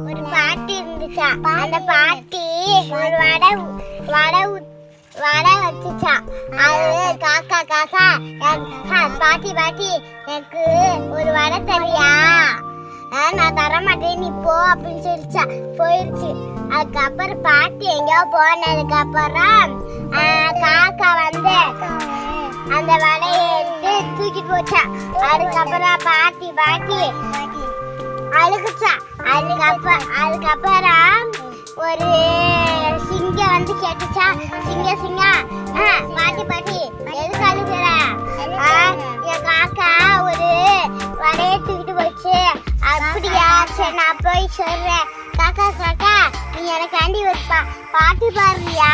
ஒரு பாட்டி இருந்துச்சா? அந்த பாட்டி ஒரு வடை வடை வடை வச்சுச்சா. அது காக்கா காக்கா பாட்டி பாட்டி எனக்கு ஒரு வடை தரியா. நான் தர மாட்டேன் நீ போ அப்படின்னு சொல்லிச்சா. போயிடுச்சு அதுக்கப்புறம் பாட்டி எங்கேயோ போனதுக்கு அப்புறம் காக்கா வந்து அந்த வடையை எடுத்து தூக்கிட்டு போச்சா. அதுக்கப்புறம் பாட்டி பாட்டி அழுகுச்சா அதுக்கப்புறம் அதுக்கப்புறம் ஒரு சிங்கம் வந்து கேட்டுச்சா? சிங்க சிங்கம் பாட்டி பாட்டி எதுக்கு அழுகுற? என் காக்கா ஒரு வடையை தூக்கிட்டு போச்சு அப்படியா? சரி நான் போய் சொல்றேன். காக்கா காக்கா நீ எனக்காண்டி ஒரு பா பாட்டு பாடுறியா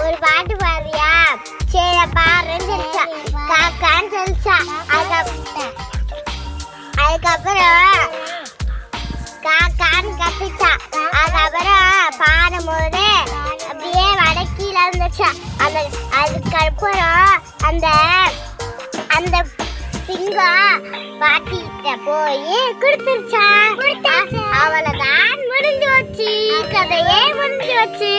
ஒரு பாட்டு பாடுறியா சரி பாருன்னு அதுக்கப்புறம் பாடும்போது அப்படியே வடக்கீழ இருந்துச்சா. அந்த அதுக்கப்புறம் அந்த அந்த சிங்கம் பாட்டிக்கிட்ட போய் கொடுத்துருச்சா அவ்வளவுதான் முடிஞ்சு வச்சு கதையே முடிஞ்சு வச்சு